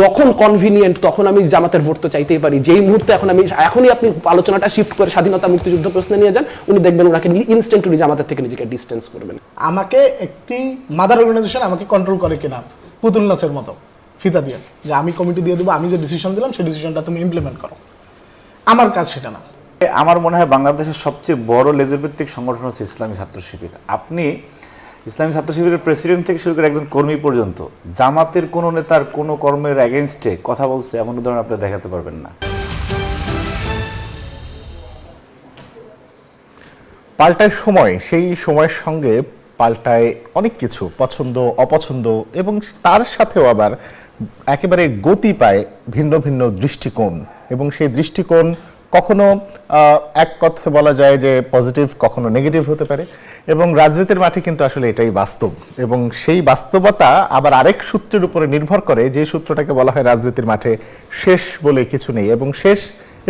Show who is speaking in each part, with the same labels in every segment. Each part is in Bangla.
Speaker 1: যখন কনভিনিয়েন্ট তখন আমি জামাতের ভোট তো চাইতেই পারি। যেই মুহূর্তে এখন আমি এখনই আপনি আলোচনাটা শিফট করে স্বাধীনতা মুক্তিযুদ্ধ প্রশ্নে নিয়ে যান উনি দেখবেন ওনাকে ইনস্ট্যান্ট উনি জামাতের থেকে নিজেকে ডিস্টেন্স করবেন।
Speaker 2: আমাকে একটি মাদার অর্গানাইজেশন আমাকে কন্ট্রোল করে কিনা? পুতুল নাচের মতো। ফিতা দিয়ে। যে আমি কমিটি দিয়ে দেবো আমি যে ডিসিশন দিলাম সেই ডিসিশনটা তুমি ইমপ্লিমেন্ট করো। আমার কাজ সেটা না।
Speaker 3: আমার মনে হয় বাংলাদেশের সবচেয়ে বড় লেজরভিত্তিক সংগঠন হচ্ছে ইসলামী ছাত্র শিবির। আপনি ইসলামী ছাত্র শিবিরের প্রেসিডেন্ট থেকে শুরু করে একজন কর্মী পর্যন্ত, জামাতের কোনো নেতার কোনো কর্মের অ্যাগেনস্টে কথা বলছে এমন উদাহরণ আপনি দেখাতে পারবেন না।
Speaker 4: পাল্টায় সময়, সেই সময়ের সঙ্গে পাল্টায় অনেক কিছু, পছন্দ, অপছন্দ, এবং তার সাথেও আবার একেবারে গতি পায় ভিন্ন ভিন্ন দৃষ্টিকোণ, এবং সেই দৃষ্টিকোণ কখনো এক কথা বলা যায় যে পজিটিভ কখনো নেগেটিভ হতে পারে। এবং রাজনীতির মাঠে কিন্তু আসলে এটাই বাস্তব। এবং সেই বাস্তবতা আবার আরেক সূত্রের উপরে নির্ভর করে, যে সূত্রটাকে বলা হয় রাজনীতির মাঠে শেষ বলে কিছু নেই। এবং শেষ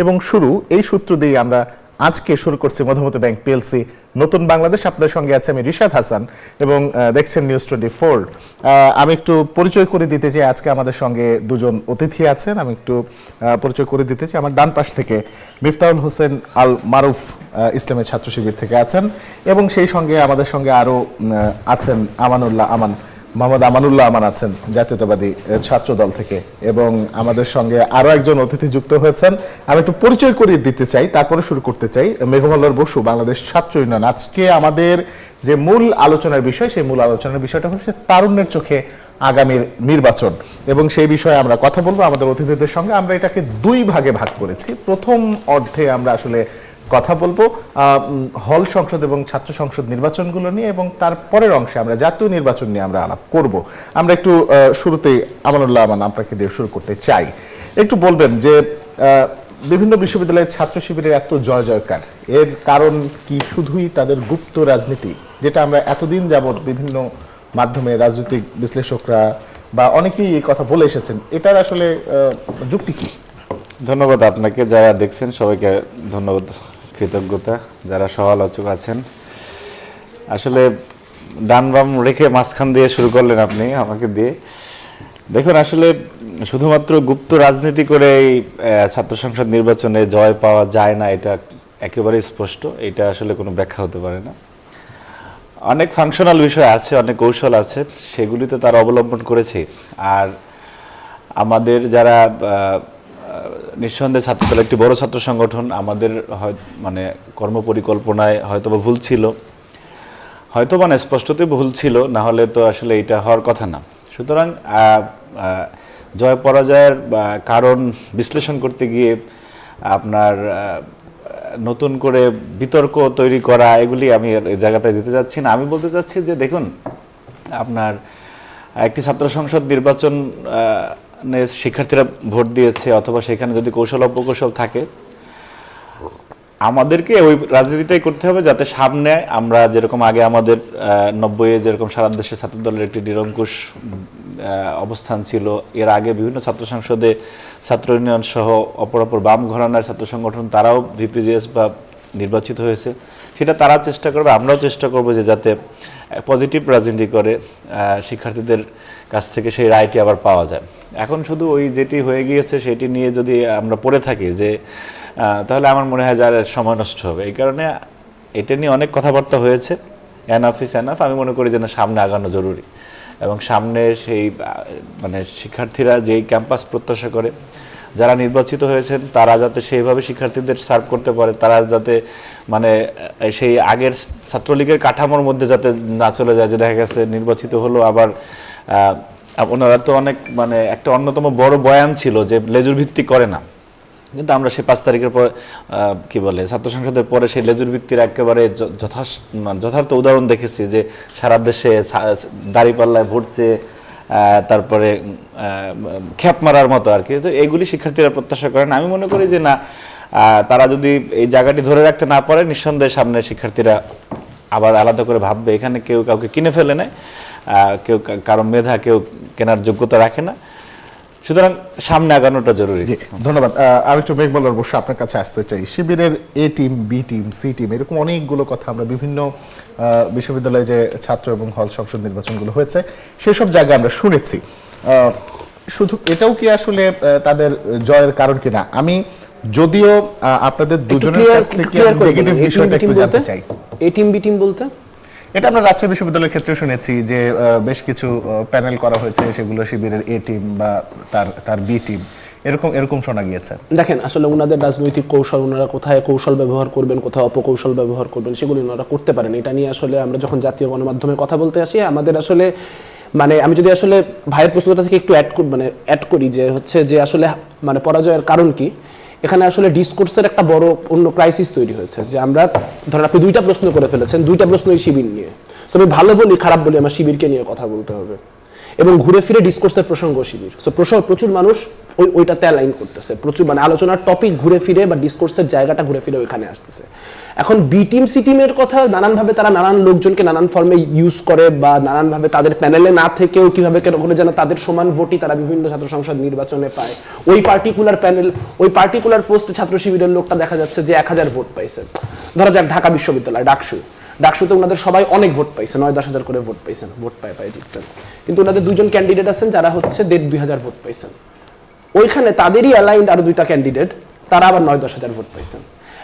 Speaker 4: এবং শুরু, এই সূত্র দিয়ে আমরা আজকে শুরু করছি মধুমতি ব্যাংক পিএলসি নতুন বাংলাদেশ, আপনাদের সঙ্গে আছে আমি রিশাদ হাসান এবং দেখছেন নিউজ টোয়েন্টি ফোর আমি একটু পরিচয় করে দিতে চাই, আজকে আমাদের সঙ্গে দুজন অতিথি আছেন। আমি একটু পরিচয় করে দিতে চাই। আমার ডান পাশ থেকে মিফতাহুল হোসেন আল মারুফ ইসলামের ছাত্র শিবির থেকে আছেন এবং সেই সঙ্গে আমাদের সঙ্গে আরও আছেন আমানুল্লাহ আমান। মোহাম্মদ আমানুল্লাহ আমান আছেন, জাতীয়তাবাদী ছাত্র দল থেকে। এবং আমাদের সঙ্গে আরও একজন অতিথি যুক্ত হয়েছেন। আমি একটু পরিচয় করিয়ে দিতে চাই, তারপরে শুরু করতে চাই। মেঘমল্লর বসু, বাংলাদেশ ছাত্র ইউনিয়ন। আজকে আমাদের যে মূল আলোচনার বিষয়, সেই মূল আলোচনার বিষয়টা হচ্ছে তারুণ্যের চোখে আগামীর নির্বাচন। এবং সেই বিষয়ে আমরা কথা বলব আমাদের অতিথিদের সঙ্গে। আমরা এটাকে দুই ভাগে ভাগ করেছি। প্রথম অর্ধে আমরা আসলে কথা বলব হল সংসদ এবং ছাত্র সংসদ নির্বাচনগুলো নিয়ে এবং তারপরের অংশে আমরা জাতীয় নির্বাচন নিয়ে আমরা আলাপ করব। আমরা একটু শুরুতেই আমানুল্লাহ আমান আপনাকে দিয়ে শুরু করতে চাই। একটু বলবেন যে বিভিন্ন বিশ্ববিদ্যালয়ের ছাত্র শিবিরের এত জয় জয়কার। এর কারণ কি শুধুই তাদের গুপ্ত রাজনীতি, যেটা আমরা এতদিন যাবৎ বিভিন্ন মাধ্যমে রাজনৈতিক বিশ্লেষকরা বা অনেকেই এই কথা বলে এসেছেন, এটার আসলে যুক্তি কি?
Speaker 3: ধন্যবাদ আপনাকে, যারা দেখছেন সবাইকে ধন্যবাদ। কৃতজ্ঞতা যারা সহালোচক আছেন। আসলে ডান বাম রেখে মাঝখান দিয়ে শুরু করলেন আপনি, আমাকে দিয়ে। দেখুন, আসলে শুধুমাত্র গুপ্ত রাজনীতি করে এই ছাত্র সংসদ নির্বাচনে জয় পাওয়া যায় না, এটা একেবারেই স্পষ্ট। এটা আসলে কোনো ব্যাখ্যা হতে পারে না। অনেক ফাংশনাল বিষয় আছে, অনেক কৌশল আছে, সেগুলি তো তারা অবলম্বন করেছে। আর আমাদের যারা নিঃসন্দেহে ছাত্রদল একটি বড় ছাত্র সংগঠন। আমাদের হয় মানে কর্মপরিকল্পনায় হয়তো বা ভুল ছিল। হয়তো মানে স্পষ্টতই ভুল ছিল, না হলে তো আসলে এটা হওয়ার কথা না। সুতরাং জয় পরাজয়ের কারণ বিশ্লেষণ করতে গিয়ে আপনার নতুন করে বিতর্ক তৈরি করা, এগুলি আমি জায়গাটায় দিতে যাচ্ছি না। আমি বলতে চাচ্ছি যে, দেখুন, আপনার একটি ছাত্র সংসদ নির্বাচন শিক্ষার্থীরা ভোট দিয়েছে অথবা সেখানে যদি কৌশল অপকৌশল থাকে, আমাদেরকে ওই রাজনীতিটাই করতে হবে যাতে সামনে আমরা যেরকম আগে আমাদের নব্বইয়ে যেরকম সারা দেশে ছাত্র দলের একটি নিরঙ্কুশ অবস্থান ছিল, এর আগে বিভিন্ন ছাত্র সংসদে ছাত্র ইউনিয়ন সহ অপর অপর বাম ঘরানার ছাত্র সংগঠন তারাও ভিপিজিএস বা নির্বাচিত হয়েছে। সেটা তারা চেষ্টা করবে, আমরাও চেষ্টা করব যে যাতে পজিটিভ রাজনীতি করে শিক্ষার্থীদের কাছ থেকে সেই রায়টি আবার পাওয়া যায়। এখন শুধু ওই যেটি হয়ে গিয়েছে সেটি নিয়ে যদি আমরা পড়ে থাকি যে তাহলে আমার মনে হয় যার সময় নষ্ট হবে। এই কারণে এটা নিয়ে অনেক কথাবার্তা হয়েছে। এনাফ ইস এনাফ আমি মনে করি যেন সামনে আগানো জরুরি। এবং সামনে সেই মানে শিক্ষার্থীরা যেই ক্যাম্পাস প্রত্যাশা করে, যারা নির্বাচিত হয়েছেন, তারা যাতে সেইভাবে শিক্ষার্থীদের সার্ভ করতে পারে, তারা যাতে মানে সেই আগের ছাত্রলীগের কাঠামোর মধ্যে যাতে না চলে যায়, যে দেখা গেছে নির্বাচিত হলো আবার ওনারা তো অনেক মানে একটা অন্যতম বড় বয়ান ছিল যে লেজুর ভিত্তি করে না। কিন্তু আমরা সে পাঁচ তারিখের পর কি বলে, ছাত্র সংসদের পরে সেই লেজুর ভিত্তির একেবারে যথার্থ উদাহরণ দেখেছি যে সারা দেশে দাঁড়িপাল্লায় চেয়ে তারপরে খ্যাপ মারার মতো আর কি। তো এইগুলি শিক্ষার্থীরা প্রত্যাশা করেন। আমি মনে করি যে না তারা যদি এই জায়গাটি ধরে রাখতে না পারে, নিঃসন্দেহে সামনে শিক্ষার্থীরা আবার আলাদা করে ভাববে। এখানে কেউ কাউকে কিনে ফেলে নেয় কেউ কারও মেধা, কেউ কেনার যোগ্যতা রাখে না। সুতরাং সামনে আগানোটা জরুরি।
Speaker 4: ধন্যবাদ। আমি একটু মেঘমল্লার বসে, আপনার কাছে আসতে চাই। শিবিরের A team B team C team এরকম অনেকগুলো কথা আমরা বিভিন্ন বিশ্ববিদ্যালয়ে যে ছাত্র এবং হল সংসদ নির্বাচনগুলো হয়েছে, সেসব জায়গায় আমরা শুনেছি। শুধু এটাও কি আসলে তাদের জয়ের কারণ কিনা? আমি যদিও আপনাদের দুজনের কাছ থেকে নেগেটিভ বিষয়টা একটু জানতে চাই।
Speaker 1: এই টিম বি টিম বলতে?
Speaker 4: এটা আমরা রাজশাহী বিশ্ববিদ্যালয়ের ক্ষেত্রে শুনেছি যে বেশ কিছু প্যানেল করা হয়েছে সেগুলো শিবিরের এ টিম বা তার তার বি টিম এরকম এরকম শোনা গিয়েছে।
Speaker 1: দেখেন আসলে ওনাদের রাজনৈতিক কৌশল ওনারা কোথায় কৌশল ব্যবহার করবেন কোথায় অপকৌশল ব্যবহার করবেন সেগুলো ওনারা করতে পারেন। এটা নিয়ে আসলে আমরা যখন জাতীয় গণমাধ্যমে কথা বলতে আসি আমাদের আসলে মানে আমি যদি আসলে ভাইয়ের প্রশ্নটা থেকে একটু অ্যাড মানে অ্যাড করি যে হচ্ছে যে আসলে মানে পরাজয়ের কারণ কি এখানে আসলে ডিসকোর্সের একটা বড় অন্য ক্রাইসিস তৈরি হয়েছে যে আমরা, ধরেন আপনি দুইটা প্রশ্ন করে ফেলেছেন, দুইটা প্রশ্নই শিবির নিয়ে। তবে ভালো বলি, খারাপ বলি, আমার শিবিরকে নিয়ে কথা বলতে হবে। এবং ঘুরে ফিরে ডিসকোর্সের প্রসঙ্গ শিবির। সো প্রসঙ্গ, প্রচুর মানুষ ওই ওইটাতে অ্যালাইন করতেছে। প্রচুর মানে আলোচনার টপিক ঘুরে ফিরে বা ডিসকোর্সের জায়গাটা ঘুরে ফিরে ওইখানে আসতেছে। এখন বি টিম সি টিমের কথা নানানভাবে তারা নানান লোকজনকে নানান ফর্মে ইউজ করে বা নানানভাবে তাদের প্যানেলে না থেকেও কীভাবে কেন করে যেন তাদের সমান ভোটই তারা বিভিন্ন ছাত্র সংসদ নির্বাচনে পায়। ওই পার্টিকুলার প্যানেল ওই পার্টিকুলার পোস্টে ছাত্র শিবিরের লোকটা দেখা যাচ্ছে যে এক হাজার ভোট পাইছে। ধরা যাক ঢাকা বিশ্ববিদ্যালয়, ডাকসু। ডাকসুতে ওনাদের সবাই অনেক ভোট পাইছে, নয় দশ হাজার করে ভোট পাইছেন ভোট পায় পায় জিতছেন। কিন্তু ওনাদের দুজন ক্যান্ডিডেট আছেন যারা হচ্ছে দেড় দুই হাজার ভোট পাইছেন। ওইখানে তাদেরই অ্যালাইন্ড আরও দুইটা ক্যান্ডিডেট তারা আবার নয় দশ হাজার ভোট পাইছেন।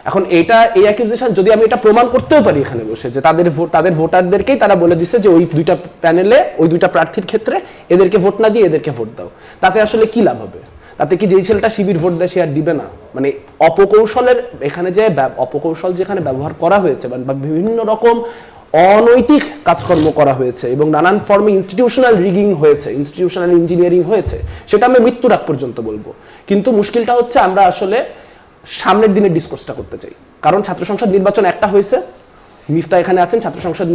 Speaker 1: এখন এটা, এই অ্যাকিউজেশন যদি আমি এটা প্রমাণ করতেও পারি এখানে বসে, যে তাদের ভোট তাদের ভোটারদেরকেই তারা বলে দিছে যে ওই দুইটা প্যানেলে ওই দুইটা প্রার্থীর ক্ষেত্রে এদেরকে ভোট না দিয়ে এদেরকে ভোট দাও। তাতে আসলে কি লাভ হবে? তাতে কি যেই ছেলেটা শিবির ভোট দেয় সে আর দিবে না? মানে অপকৌশলের এখানে যে অপকৌশল যেখানে ব্যবহার করা হয়েছে বা বিভিন্ন রকম অনৈতিক কাজকর্ম করা হয়েছে এবং নানান ফর্মে ইনস্টিটিউশনাল রিগিং হয়েছে ইনস্টিটিউশনাল ইঞ্জিনিয়ারিং হয়েছে, সেটা আমি মৃত্যুর আগ পর্যন্ত বলব। কিন্তু মুশকিলটা হচ্ছে আমরা আসলে সামনের দিনে ডিসকোর্সটা করতে চাই। কারণ ছাত্র সংসদ নির্বাচন একটা হয়েছে মিফতা এখানে আছেন, ছাত্র সংসদ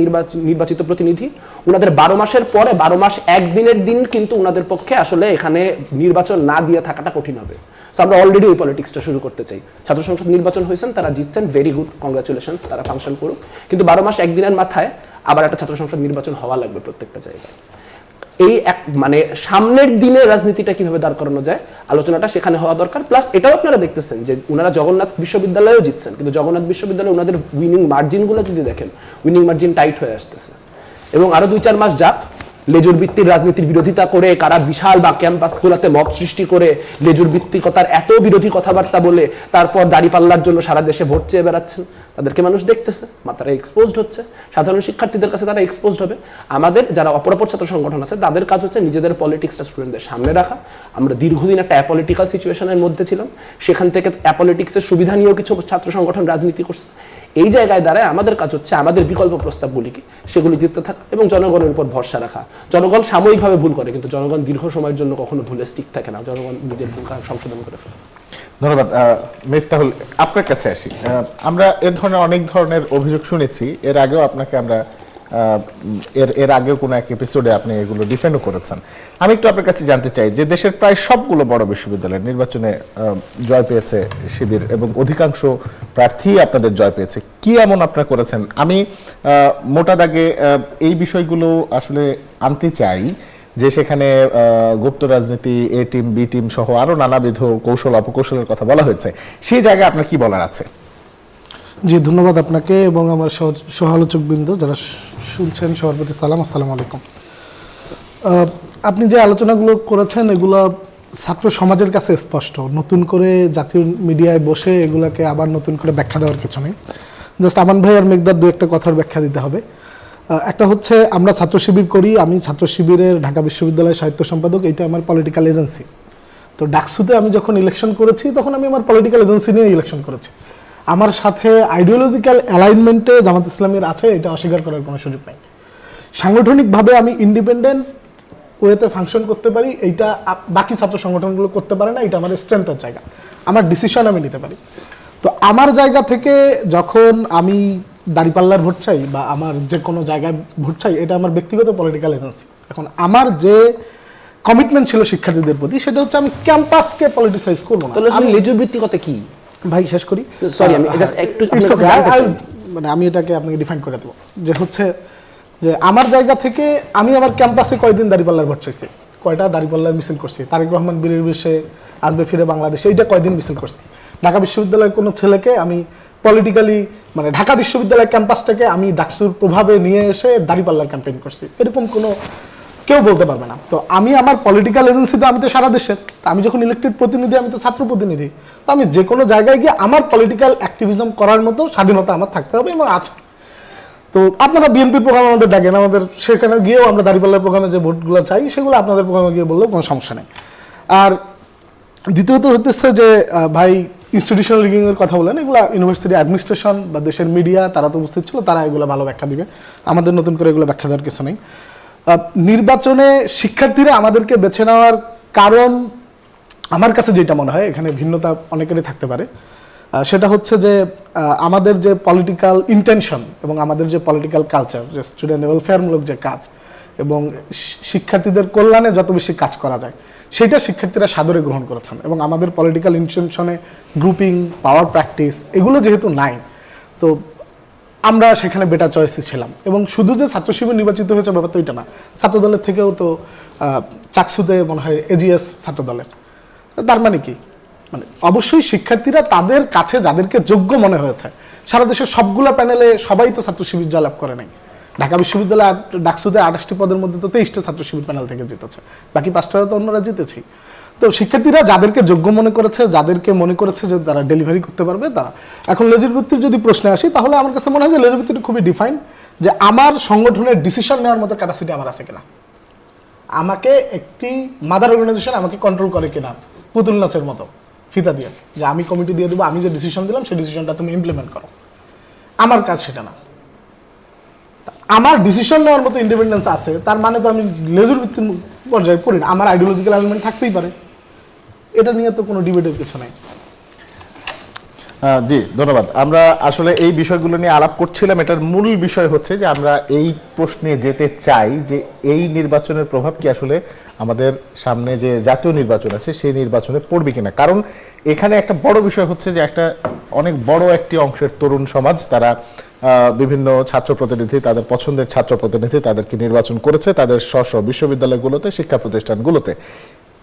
Speaker 1: নির্বাচিত প্রতিনিধি। ওনাদের বারো মাসের পরে, বারো মাস একদিনের দিন কিন্তু ওনাদের পক্ষে আসলে এখানে নির্বাচন না দিয়ে থাকাটা কঠিন হবে। সো আমরা অলরেডি ওই পলিটিক্সটা শুরু করতে চাই। ছাত্র সংসদ নির্বাচন হয়েছেন, তারা জিতছেন ভেরি গুড কংগ্রাচুলেশন তারা ফাংশন করুক। কিন্তু বারো মাস একদিনের মাথায় আবার একটা ছাত্র সংসদ নির্বাচন হওয়া লাগবে প্রত্যেকটা জায়গায়। এই এক মানে সামনের দিনে রাজনীতিটা কীভাবে দাঁড় করানো যায়, আলোচনাটা সেখানে হওয়া দরকার। প্লাস এটাও আপনারা দেখতেছেন যে ওনারা জগন্নাথ বিশ্ববিদ্যালয়েও জিতছেন, কিন্তু জগন্নাথ বিশ্ববিদ্যালয়ে ওনাদের উইনিং মার্জিনগুলো যদি দেখেন উইনিং মার্জিন টাইট হয়ে আসতেছে। এবং আরও দুই চার মাস যাক লেজুর ভিত্তির রাজনীতির বিরোধিতা করে, কারা বিশাল বা ক্যাম্পাস ক্যাম্পাসগুলোতে মব সৃষ্টি করে লেজুর ভিত্তিকতার এত বিরোধী কথাবার্তা বলে তারপর দাড়িপাল্লার জন্য সারা দেশে ভোট চেয়ে বেড়াচ্ছেন তাদেরকে মানুষ দেখতেছে তারা এক্সপোজড হচ্ছে। সাধারণ শিক্ষার্থীদের কাছে তারা এক্সপোজড হবে। আমাদের যারা অপরাপর ছাত্র সংগঠন আছে, তাদের কাজ হচ্ছে নিজেদের পলিটিক্সটা স্টুডেন্টদের সামনে রাখা। আমরা দীর্ঘদিন একটা অ্যাপলিটিক্যাল সিচুয়েশনের মধ্যে ছিলাম। সেখান থেকে অ্যাপলিটিক্সের সুবিধা নিয়েও কিছু ছাত্র সংগঠন রাজনীতি করছে। এই জায়গায় দাঁড়ায় আমাদের কাজ হচ্ছে আমাদের বিকল্প প্রস্তাবগুলিকে সেগুলি দিতে থাকা এবং জনগণের উপর ভরসা রাখা। জনগণ সাময়িকভাবে ভুল করে, কিন্তু জনগণ দীর্ঘ সময়ের জন্য কখনো ভুলে স্টিক থাকে না। জনগণ নিজের ভুল সংশোধন করে ফেলে।
Speaker 4: ধন্যবাদ মিফতাহুল, আপনার কাছে আসি। আমরা এ ধরনের অনেক ধরনের অভিযোগ শুনেছি। এর আগেও আপনাকে আমরা এর এর আগেও কোনো এক এপিসোডে আপনি এগুলো ডিফেন্ডও করেছেন। আমি একটু আপনার কাছে জানতে চাই যে দেশের প্রায় সবগুলো বড় বিশ্ববিদ্যালয় নির্বাচনে জয় পেয়েছে শিবির এবং অধিকাংশ প্রার্থী আপনাদের জয় পেয়েছে। কি এমন আপনারা করেছেন? আমি মোটা দাগে এই বিষয়গুলো আসলে আনতে চাই যে সেখানে গুপ্ত রাজনীতি, এ টিম, বি টিম সহ আরও নানাবিধ কৌশল, অপকৌশলের কথা বলা হয়েছে। সেই জায়গায় আপনার কি বলার আছে?
Speaker 2: জি, ধন্যবাদ আপনাকে এবং আমার সহ- সহালোচক বৃন্দ যারা শুনছেন, সবার প্রতি সালাম, আসসালামু আলাইকুম। আপনি যে আলোচনাগুলো করেছেন, এগুলো ছাত্র সমাজের কাছে স্পষ্ট। নতুন করে জাতীয় মিডিয়ায় বসে এগুলাকে আবার নতুন করে ব্যাখ্যা দেওয়ার কিছু নেই। জাস্ট আমান ভাই আর মেঘদার দু একটা কথার ব্যাখ্যা দিতে হবে। একটা হচ্ছে, আমরা ছাত্র শিবির করি, আমি ছাত্র শিবিরের ঢাকা বিশ্ববিদ্যালয়ের সাহিত্য সম্পাদক এটা আমার পলিটিক্যাল এজেন্সি তো ডাকসুতে আমি যখন ইলেকশন করেছি, তখন আমি আমার পলিটিক্যাল এজেন্সি নিয়ে ইলেকশন করেছি। আমার সাথে আইডিওলজিক্যাল অ্যালাইনমেন্টে জামাত ইসলামের আছে এটা অস্বীকার করার কোনো সুযোগ নেই। সাংগঠনিকভাবে আমি ইন্ডিপেন্ডেন্ট ওয়েতে ফাংশন করতে পারি এইটা বাকি ছাত্র সংগঠনগুলো করতে পারে না এটা আমার স্ট্রেংথের জায়গা। আমার ডিসিশন আমি নিতে পারি। তো আমার জায়গা থেকে যখন আমি দাঁড়িপাল্লার ভোট চাই বা আমার যে কোনো জায়গায় ভোট চাই এটা আমার ব্যক্তিগত পলিটিক্যাল এজেন্সি এখন আমার যে কমিটমেন্ট ছিল শিক্ষার্থীদের প্রতি সেটা হচ্ছে আমি ক্যাম্পাসকে পলিটিসাইজ করব না।
Speaker 1: লেজুর ভিত্তিকতা কি?
Speaker 2: ভাই শেষ করি?
Speaker 1: Sorry, আমি just একটু
Speaker 2: মানে আমি এটাকে আপনাকে ডিফাইন করে দেবো। যে হচ্ছে যে আমার জায়গা থেকে আমি আমার ক্যাম্পাসে কয়দিন দাঁড়িপাল্লার ভোট চাইছি? কয়টা দাঁড়িপাল্লার মিছিল করছি? তারেক রহমান বীরের বিষয়ে আসবে ফিরে বাংলাদেশে এইটা কয়দিন মিছিল করছি? ঢাকা বিশ্ববিদ্যালয়ের কোনো ছেলেকে আমি পলিটিক্যালি মানে ঢাকা বিশ্ববিদ্যালয় ক্যাম্পাসটাকে আমি ডাকসুর প্রভাবে নিয়ে এসে দাঁড়িপাল্লার ক্যাম্পেইন করছি। এরকম কোনো কেউ বলতে পারবে না। তো আমি আমার পলিটিক্যাল এজেন্সিতে আমি তো সারা দেশের। আমি যখন ইলেক্টেড প্রতিনিধি, আমি তো ছাত্র প্রতিনিধি। তো আমি যে কোনো জায়গায় গিয়ে আমার পলিটিক্যাল অ্যাক্টিভিজম করার মতো স্বাধীনতা আমার থাকতে হবে এবং আছে। তো আপনারা বিএনপির প্রোগ্রাম আমাদের ডাকেন, আমাদের সেখানে গিয়েও আমরা দাঁড়িপাল্লার প্রোগ্রামে যে ভোটগুলো চাই, সেগুলো আপনাদের প্রোগ্রামে গিয়ে বললেও কোনো সমস্যা নেই। আর দ্বিতীয়ত হতেছে যে ভাই ইনস্টিটিউশনাল রিগিং এর কথা বলেন, এগুলো ইউনিভার্সিটি অ্যাডমিনিস্ট্রেশন বা দেশের মিডিয়া তারা তো উপস্থিত ছিল, তারা এগুলো ভালো ব্যাখ্যা দিবে। আমাদের নতুন করে এগুলো ব্যাখ্যা দেওয়ার কিছু নেই। নির্বাচনে শিক্ষার্থীরা আমাদেরকে বেছে নেওয়ার কারণ আমার কাছে যেটা মনে হয়, এখানে ভিন্নতা অনেকেরই থাকতে পারে সেটা হচ্ছে যে আমাদের যে পলিটিক্যাল ইন্টেনশন এবং আমাদের যে পলিটিক্যাল কালচার যে স্টুডেন্ট ওয়েলফেয়ারমূলক যে কাজ এবং শিক্ষার্থীদের কল্যাণে যত বেশি কাজ করা যায়, সেটা শিক্ষার্থীরা সাদরে গ্রহণ করেছেন এবং আমাদের পলিটিক্যাল ইন্টেনশনে গ্রুপিং পাওয়ার প্র্যাকটিস এগুলো যেহেতু নাই, তো আমরা সেখানে বেটার চয়েসে ছিলাম। এবং শুধু যে ছাত্র শিবির নির্বাচিত হয়েছে ব্যাপার তো এটা না ছাত্র দলের থেকেও তো চাকসুতে মনে হয় এজিএস ছাত্র দলের তার মানে কি? মানে অবশ্যই শিক্ষার্থীরা তাদের কাছে যাদেরকে যোগ্য মনে হয়েছে, সারা দেশের সবগুলো প্যানেলে সবাই তো ছাত্র শিবির জয়লাভ করে নাই। ঢাকা বিশ্ববিদ্যালয় ডাকসুতে আঠাশটি পদের মধ্যে তো তেইশটা ছাত্র শিবির প্যানেল থেকে জিতেছে। বাকি পাঁচটা তো অন্যরা জিতেছি তো শিক্ষার্থীরা যাদেরকে যোগ্য মনে করেছে, যাদেরকে মনে করেছে যে তারা ডেলিভারি করতে পারবে, তারা এখন লেজুর বৃত্তির যদি প্রশ্নে আসি, তাহলে আমার কাছে মনে হয় যে লেজুর বৃত্তিটা খুবই ডিফাইন যে আমার সংগঠনের ডিসিশন নেওয়ার মতো ক্যাপাসিটি আমার আছে কিনা। আমাকে একটি মাদার অর্গানাইজেশন আমাকে কন্ট্রোল করে কিনা, পুতুল নাচের মতো, ফিতা দিয়ে, যে আমি কমিটি দিয়ে দেবো, আমি যে ডিসিশন দিলাম, সেই ডিসিশনটা তুমি ইমপ্লিমেন্ট করো। আমার কাজ সেটা না। আমার ডিসিশন নেওয়ার মতো ইন্ডিপেন্ডেন্স আছে, তার মানে তো আমি লেজুর ভিত্তির পর্যায়ে পড়ি না, আমার আইডিওলজিক্যাল এলিমেন্ট থাকতেই পারে। এটা নিয়ে তো কোনো ডিবেটের কিছু নাই।
Speaker 4: জি, ধন্যবাদ। আমরা আসলে এই বিষয়গুলো নিয়ে আলাপ করছিলাম। এটার মূল বিষয় হচ্ছে যে আমরা এই প্রশ্নে যেতে চাই যে এই নির্বাচনের প্রভাব কি আসলে আমাদের সামনে যে জাতীয় নির্বাচন আছে, সেই নির্বাচনে পড়বে কিনা? কারণ এখানে একটা বড় বিষয় হচ্ছে যে একটা অনেক বড় একটি অংশের তরুণ সমাজ, তারা বিভিন্ন ছাত্র প্রতিনিধি, তাদের পছন্দের ছাত্র প্রতিনিধি তাদেরকে নির্বাচন করেছে তাদের স্ব বিশ্ববিদ্যালয়গুলোতে, শিক্ষা প্রতিষ্ঠানগুলোতে।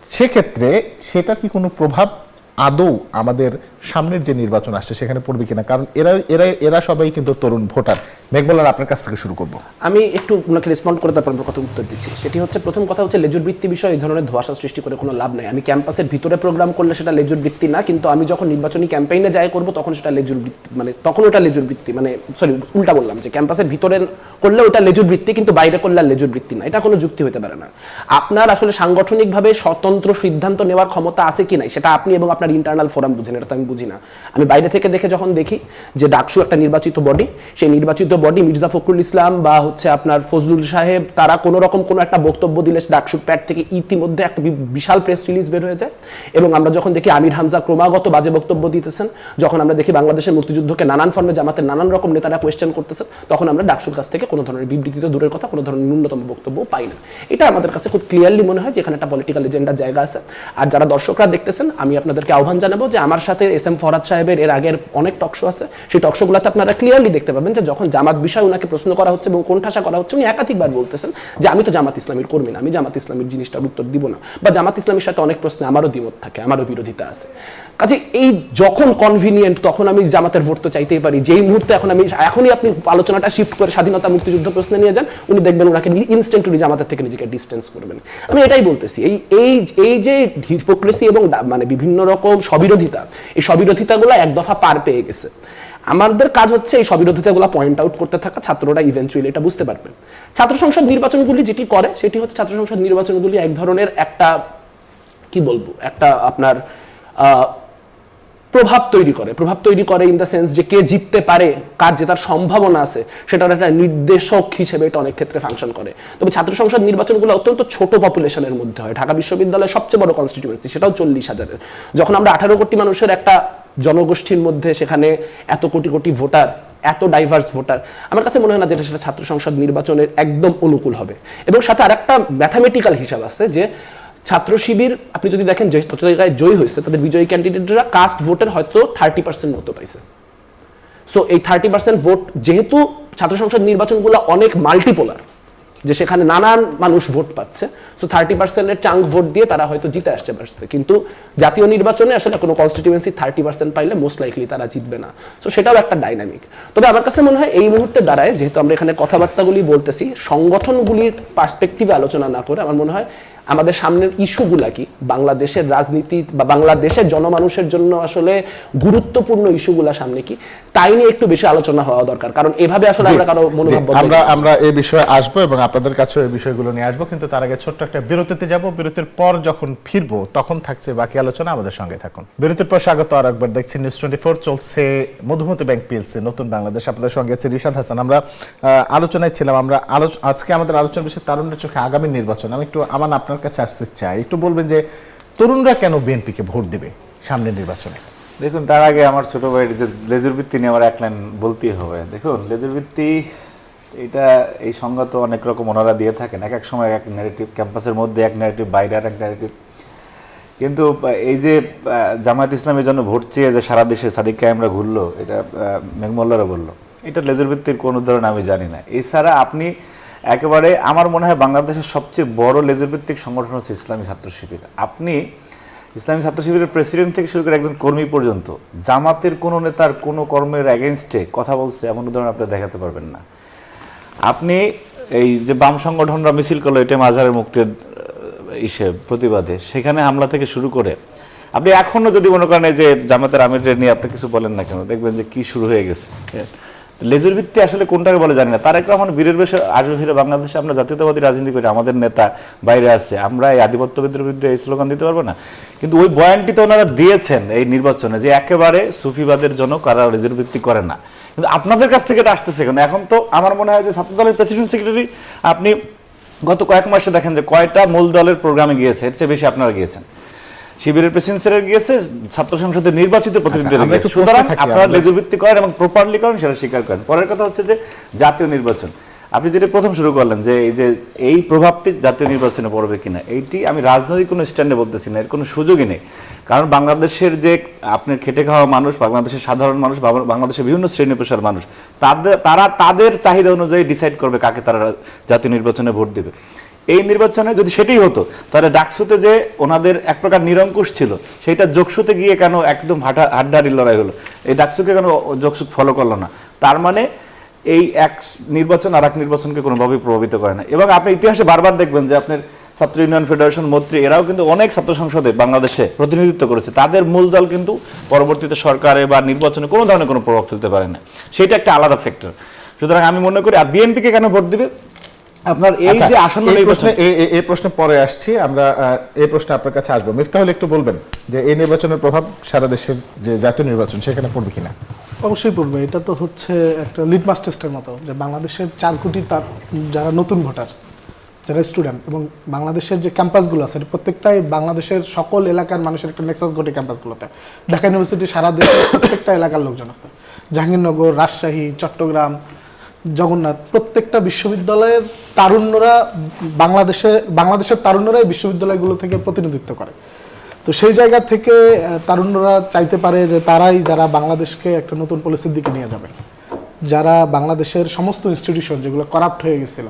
Speaker 4: সেক্ষেত্রে সেটার কি কোনো প্রভাব আদৌ আমাদের সামনের যে নির্বাচন আসছে, সেখানে পড়বে কিনা? কারণ এরা এরা এরা সবাই কিন্তু তরুণ ভোটার। মেঘবলার আপনার কাছ থেকে শুরু করব।
Speaker 1: আমি একটু ওনাকে রেসপন্ড করে তারপর কথা উত্তর দিচ্ছি। সেটি হচ্ছে, প্রথম কথা হচ্ছে লেজুর বৃত্তি বিষয়ে এই ধরনের ধোয়াশা সৃষ্টি করে কোনো লাভ নেই। আমি ক্যাম্পাসের ভিতরে প্রোগ্রাম করলে সেটা লেজুর বৃত্তি না, কিন্তু আমি যখন নির্বাচনী ক্যাম্পেইনে যাই করব, তখন সেটা লেজুর বৃত্তি মানে তখন ওটা লেজুর বৃত্তি মানে সরি উল্টা বললাম যে ক্যাম্পাসের ভিতরে করলে ওটা লেজুর বৃত্তি কিন্তু বাইরে করলে লেজুর বৃত্তি না। এটা কোনো যুক্তি হতে পারে না। আপনার আসলে সাংগঠনিকভাবে স্বতন্ত্র সিদ্ধান্ত নেওয়ার ক্ষমতা আছে কি নাই, সেটা আপনি এবং আপনার ইন্টারনাল ফোরাম বুঝেন, এটা তো আমি বুঝি না। আমি বাইরে থেকে দেখে যখন দেখি যে ডাকসু একটা নির্বাচিত বডি সেই নির্বাচিত বডি মির্জা ফখরুল ইসলাম বা হচ্ছে আপনার ফজলুল সাহেব, তারা কোনো রকম কোনো একটা বক্তব্য দিলে ডাকসুর প্যাড থেকে ইতিমধ্যে একটা বিশাল প্রেস রিলিজ বের হয়ে যায়। এবং আমরা যখন দেখি আমির হামজা ক্রমাগত বাজে বক্তব্য দিতেছেন, যখন আমরা দেখি বাংলাদেশের মুক্তিযুদ্ধকে নানান ফর্মে জামাতের নানান রকম নেতারা কোয়েশ্চেন করতেছেন, তখন আমরা ডাকসুর কাছ থেকে কোনো ধরনের বিবৃতি তো দূরের কথা, কোনো ধরনের ন্যূনতম বক্তব্য পাই না। এটা আমাদের কাছে খুব ক্লিয়ারলি মনে হয় যে এখানে একটা পলিটিক্যাল এজেন্ডার জায়গা আছে। আর যারা দর্শকরা দেখতেছেন, আমি আপনাদেরকে আহ্বান জানাব যে আমার সাথে এস এম ফরাদ সাহেবের এর আগের অনেক টকশো আছে। সেই টকশোগুলোতে আপনারা ক্লিয়ারলি দেখতে পাবেন যে যখন জামাত বিষয় ওনাকে প্রশ্ন করা হচ্ছে এবং কোন ঠাসা করা হচ্ছে, উনি একাধিকবার বলতেছেন যে আমি তো জামাত ইসলামীর কর্মী না, আমি জামাত ইসলামীর জিনিসটার উত্তর দিব না। বা জামাত ইসলামীর সাথে অনেক প্রশ্নে আমারও দ্বিমত থাকে, আমারও বিরোধিতা আছে। কাজে এই যখন কনভিনিয়েন্ট তখন আমি জামাতের ভোট তো চাইতেই পারি। যেই মুহূর্তে এখন আমি, এখনই আপনি আলোচনাটা শিফট করে স্বাধীনতা মুক্তিযুদ্ধ প্রশ্নে নিয়ে যান, উনি দেখবেন ওনাকে ইনস্ট্যান্টলি জামাতের থেকে নিজেকে ডিস্টেন্স করবেন। আমি এটাই বলতেছি, এই এই এই যে হিপোক্রেসি এবং মানে বিভিন্ন রকম সবিরোধিতা এই সবিরোধিতাগুলো এক দফা পার পেয়ে গেছে। আমাদের কাজ হচ্ছে এই সবিরোধিতাগুলো পয়েন্ট আউট করতে থাকা ছাত্ররা ইভেন্চুয়ালি এটা বুঝতে পারবে। ছাত্র সংসদ নির্বাচনগুলি যেটি করে, সেটি হচ্ছে ছাত্র সংসদ নির্বাচনগুলি এক ধরনের একটা, কি বলব, একটা আপনার প্রভাব তৈরি করে। প্রভাব তৈরি করে ইন দ্য সেন্স যে কে জিততে পারে, কার জেতার সম্ভাবনা আছে, সেটার একটা নির্দেশক হিসেবে এটা অনেক ক্ষেত্রে ফাংশন করে। তবে ছাত্র সংসদ নির্বাচনগুলো অত্যন্ত ছোট পপুলেশনের মধ্যে হয়। ঢাকা বিশ্ববিদ্যালয়ের সবচেয়ে বড় কনস্টিটিউয়েন্সি সেটাও চল্লিশ হাজারের। যখন আমরা আঠারো কোটি মানুষের একটা জনগোষ্ঠীর মধ্যে সেখানে এত কোটি কোটি ভোটার, এত ডাইভার্স ভোটার, আমার কাছে মনে হয় না যেটা সেটা ছাত্র সংসদ নির্বাচনের একদম অনুকূল হবে। এবং সাথে আরেকটা ম্যাথামেটিক্যাল হিসাব আছে যে ছাত্র শিবির, আপনি যদি দেখেন যে জায়গায় জয়ী হয়েছে, তাদের বিজয়ী ক্যান্ডিডেটরা কাস্ট ভোটের হয়তো থার্টি পার্সেন্ট মতো পাইছে। সো এই থার্টি পার্সেন্ট ভোট যেহেতু ছাত্র সংসদ নির্বাচনগুলো অনেক মাল্টিপোলার যে সেখানে নানান মানুষ ভোট পাচ্ছে সো থার্টি পার্সেন্টের চাঙ্ক ভোট দিয়ে তারা হয়তো জিতে আসতে পারছে। কিন্তু জাতীয় নির্বাচনে আসলে কোনো কনস্টিটিউয়েন্সি থার্টি পার্সেন্ট পাইলে মোস্ট লাইকলি তারা জিতবে না। সো সেটাও একটা ডাইনামিক তবে আমার কাছে মনে হয় এই মুহূর্তে দাঁড়ায়, যেহেতু আমরা এখানে কথাবার্তাগুলি বলতেছি, সংগঠনগুলির পার্সপেক্টিভে আলোচনা না করে আমার মনে হয় আমাদের সামনের ইস্যুগুলা কি? বাংলাদেশের রাজনীতি বা বাংলাদেশের জনমানুষের জন্য আসলে গুরুত্বপূর্ণ ইস্যুগুলা সামনে কি? তাই নিয়ে একটু বেশি আলোচনা হওয়া দরকার কারণ এভাবে আসলে আমরা
Speaker 4: কারও
Speaker 1: মনোভাব
Speaker 4: আমরা আমরা এই বিষয়ে আসব এবং আপনাদের কাছেও এই বিষয়গুলো নিয়ে আসব কিন্তু তার আগে ছোট্ট একটা বিরতিতে যাব। বিরতির পর যখন ফিরবো তখন থাকছে বাকি আলোচনা আমাদের সঙ্গে থাকুন। বিরতির পর স্বাগত আর একবার দেখছি নিউজ টোয়েন্টি ফোর চলছে মধুমতি ব্যাংক পিএলসি নতুন বাংলাদেশ। আপনাদের সঙ্গে আছে রিশাদ হাসান। আমরা আহ, আলোচনায় ছিলাম আমরা আজকে আমাদের আলোচনা বিষয়ে তারুণ্যের চোখে আগামী নির্বাচন। আমি একটু আমার আপনার কাছে আসতে চাই, একটু বলবেন যে তরুণরা কেন বিএনপিকে ভোট দিবে সামনের নির্বাচনে?
Speaker 3: দেখুন, তার আগে আমার ছোট ভাইয়ের যে লেজুর ভিত্তি নিয়ে আমার এক লাইন বলতেই হবে। দেখুন লেজুর ভিত্তি এটা এই সংজ্ঞা তো অনেক রকম ওনারা দিয়ে থাকেন। এক এক সময় এক ন্যারেটিভ ক্যাম্পাসের মধ্যে এক ন্যারেটিভ বাইরে আর এক ন্যারেটিভ কিন্তু এই যে জামায়াত ইসলামের জন্য ভোট চেয়ে যে সারা দেশে সাদিক কায়েমরা ঘুরলো, এটা মেঘমল্লারা বলল। এটা লেজুর ভিত্তির কোন উদাহরণ আমি জানি না। এছাড়া আপনি একেবারে আমার মনে হয় বাংলাদেশের সবচেয়ে বড় লেজুর ভিত্তিক সংগঠন হচ্ছে ইসলামী ছাত্র শিবির। আপনি ইসলামী ছাত্র শিবিরের প্রেসিডেন্ট থেকে শুরু করে একজন কর্মী পর্যন্ত, জামাতের কোনো নেতার কোনো কর্মের অ্যাগেনস্টে কথা বলছে এমন উদাহরণ আপনি দেখাতে পারবেন না। আপনি এই যে বাম সংগঠনরা মিছিল করল এটা মাঝারের মুক্তির ইসে প্রতিবাদে, সেখানে হামলা থেকে শুরু করে, আপনি এখনও যদি মনে করেন যে জামাতের আমিরের নিয়ে আপনি কিছু বলেন না কেন, দেখবেন যে কি শুরু হয়ে গেছে। লেজুর ভিত্তি আসলে কোনটাকে বলে জানি না। তারেক রহমান বীরের বেশে আসবে ফিরে বাংলাদেশে, আমরা জাতীয়তাবাদী রাজনীতি করি, আমাদের নেতা বাইরে আছে, আমরা এই আধিপত্যবিদের বিরুদ্ধে এই স্লোগান দিতে পারব না? কিন্তু ওই বয়ানটি তো ওনারা দিয়েছেন এই নির্বাচনে, যে একেবারে সুফিবাদের জন্য কারা লেজুর ভিত্তি করে না। কিন্তু আপনাদের কাছ থেকে এটা আসতেছে কেন? এখন তো আমার মনে হয় যে ছাত্র দলের প্রেসিডেন্ট সেক্রেটারি, আপনি গত কয়েক মাসে দেখেন যে কয়টা মূল দলের প্রোগ্রামে গিয়েছে, এর চেয়ে বেশি আপনারা গিয়েছেন। শিবিরের প্রেসিডেন্ট গিয়েছে ছাত্র সংসদের নির্বাচিত প্রতিনিধিরা
Speaker 4: আমরা
Speaker 3: গিয়েছে সুতরাং আপনারা
Speaker 4: আমরা-
Speaker 3: করেন এবং প্রপারলি করেন সেটা স্বীকার করেন। পরের কথা হচ্ছে যে জাতীয় নির্বাচন। আপনি যেটা প্রথম শুরু করলেন যে এই যে এই প্রভাবটি জাতীয় নির্বাচনে পড়বে কিনা এইটি আমি রাজনৈতিক কোনো স্ট্যান্ডে বলতেছি না এর কোনো সুযোগই নেই। কারণ বাংলাদেশের যে আপনার খেটে খাওয়া মানুষ বাংলাদেশের সাধারণ মানুষ বাংলাদেশের বিভিন্ন শ্রেণি পেশার মানুষ তাদের তারা তাদের চাহিদা অনুযায়ী ডিসাইড করবে কাকে তারা জাতীয় নির্বাচনে ভোট দেবে। এই নির্বাচনে যদি সেটাই হতো, তাহলে ডাকসুতে যে ওনাদের এক প্রকার নিরঙ্কুশ ছিল, সেইটা যোগসুতে গিয়ে কেন একদম হাঁটা হাড্ডাহাড্ডি লড়াই হলো? এই ডাকসুকে কেন যোগসুক ফলো করল না? তার মানে এই এক নির্বাচন আর এক নির্বাচনকে কোনোভাবেই প্রভাবিত করে না। এবং আপনি ইতিহাসে বারবার দেখবেন যে আপনার ছাত্র ইউনিয়ন ফেডারেশন মন্ত্রী, এরাও কিন্তু অনেক ছাত্র সংসদে বাংলাদেশে প্রতিনিধিত্ব করেছে। তাদের মূল দল কিন্তু পরবর্তীতে সরকারে বা নির্বাচনে কোনো ধরনের কোনো প্রভাব ফেলতে পারে না। সেটা একটা আলাদা ফ্যাক্টর সুতরাং আমি মনে করি, আর বিএনপিকে কেন ভোট দিবে? আপনার এই
Speaker 4: আচ্ছা,
Speaker 3: যে আসন্ন নির্বাচন
Speaker 4: এই- এই- এই পরে আসছি আমরা এই প্রশ্নে আপনার কাছে আসব। মিফতাহুল একটু বলবেন যে এই নির্বাচনের প্রভাব সারা দেশের যে জাতীয় নির্বাচন সেখানে পড়বে কিনা?
Speaker 2: অবশ্যই পড়বে। এটা তো হচ্ছে একটা লিটমাস টেস্টের মতো যে বাংলাদেশের চার কোটি তার যারা নতুন ভোটার যারা স্টুডেন্ট এবং বাংলাদেশের যে ক্যাম্পাসগুলো আছে প্রত্যেকটাই বাংলাদেশের সকল এলাকার মানুষের একটা নেক্সাস ঘটে ক্যাম্পাসগুলোতে। ঢাকা ইউনিভার্সিটি সারা দেশের প্রত্যেকটা এলাকার লোকজন আছে। জাহাঙ্গীরনগর রাজশাহী চট্টগ্রাম জগন্নাথ, প্রত্যেকটা বিশ্ববিদ্যালয়ের তারুণ্যরা বাংলাদেশে, বাংলাদেশের তারুণ্যরাই বিশ্ববিদ্যালয়গুলো থেকে প্রতিনিধিত্ব করে। তো সেই জায়গা থেকে তারুণ্যরা চাইতে পারে যে তারাই যারা বাংলাদেশকে একটা নতুন পলিসির দিকে নিয়ে যাবে। যারা বাংলাদেশের সমস্ত ইনস্টিটিউশন যেগুলো করাপ্ট হয়ে গেছিল,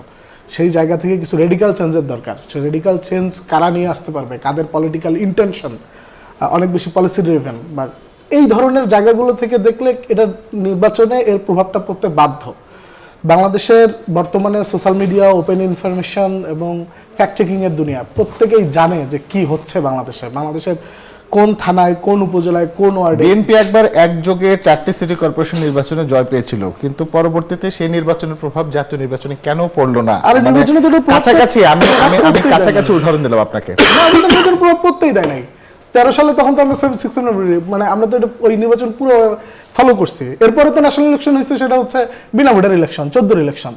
Speaker 2: সেই জায়গা থেকে কিছু রেডিক্যাল চেঞ্জের দরকার। সেই রেডিক্যাল চেঞ্জ কারা নিয়ে আসতে পারবে? কাদের পলিটিক্যাল ইন্টেনশন অনেক বেশি পলিসি ড্রিভেন বা এই ধরনের জায়গাগুলো থেকে দেখলে এটা নির্বাচনে এর প্রভাবটা পড়তে বাধ্য। বাংলাদেশের বর্তমানে সোশ্যাল মিডিয়া ওপেন ইনফরমেশন এবং ফ্যাক্ট চেকিং এর দুনিয়া প্রত্যেকেই জানে যে কি হচ্ছে বাংলাদেশে। বাংলাদেশের কোন থানায় কোন উপজেলায় কোন ওয়ার্ডে।
Speaker 4: বিএনপি একবার একযোগে চারটি সিটি কর্পোরেশন নির্বাচনে জয় পেয়েছিল কিন্তু পরবর্তীতে সেই নির্বাচনের প্রভাব জাতীয় নির্বাচনে কেন পড়ল না?
Speaker 2: আরে
Speaker 4: মানে
Speaker 2: নির্বাচনে তো
Speaker 4: কাছাকাছি আমি আমি কাছাকাছি উদাহরণ দিলাম আপনাকে।
Speaker 2: আমাদের পড়তেই দেয় নাই। তেরো সালে তখন তো আমরা সেভেন, সিক্স মানে আমরা তো ওই নির্বাচন পুরো ফলো করছি। এরপরে তো ন্যাশনাল ইলেকশন হয়েছে, সেটা হচ্ছে বিনা ভোটের ইলেকশন চোদ্দোর ইলেকশন